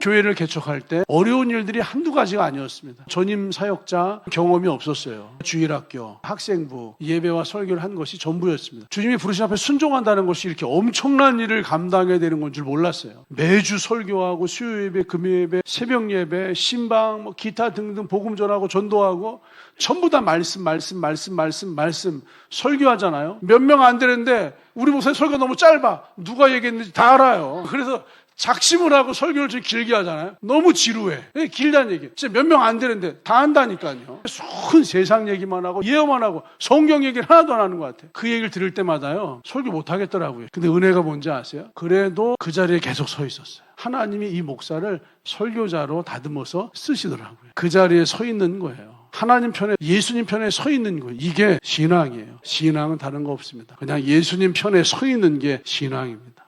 교회를 개척할 때 어려운 일들이 한두 가지가 아니었습니다. 전임 사역자 경험이 없었어요. 주일학교, 학생부, 예배와 설교를 한 것이 전부였습니다. 주님이 부르신 앞에 순종한다는 것이 이렇게 엄청난 일을 감당해야 되는 건 줄 몰랐어요. 매주 설교하고 수요 예배, 금요 예배, 새벽 예배, 신방, 뭐 기타 등등 복음 전하고 전도하고 전부 다 말씀, 말씀, 말씀, 말씀, 말씀 설교하잖아요. 몇 명 안 되는데 우리 목사님 설교 너무 짧아. 누가 얘기했는지 다 알아요. 그래서 작심을 하고 설교를 좀 길게 하잖아요. 너무 지루해. 예, 길다는 얘기. 진짜 몇 명 안 되는데 다 한다니까요. 순 세상 얘기만 하고 예언만 하고 성경 얘기를 하나도 안 하는 것 같아요. 그 얘기를 들을 때마다요. 설교 못 하겠더라고요. 근데 은혜가 뭔지 아세요? 그래도 그 자리에 계속 서 있었어요. 하나님이 이 목사를 설교자로 다듬어서 쓰시더라고요. 그 자리에 서 있는 거예요. 하나님 편에 예수님 편에 서 있는 거예요. 이게 신앙이에요. 신앙은 다른 거 없습니다. 그냥 예수님 편에 서 있는 게 신앙입니다.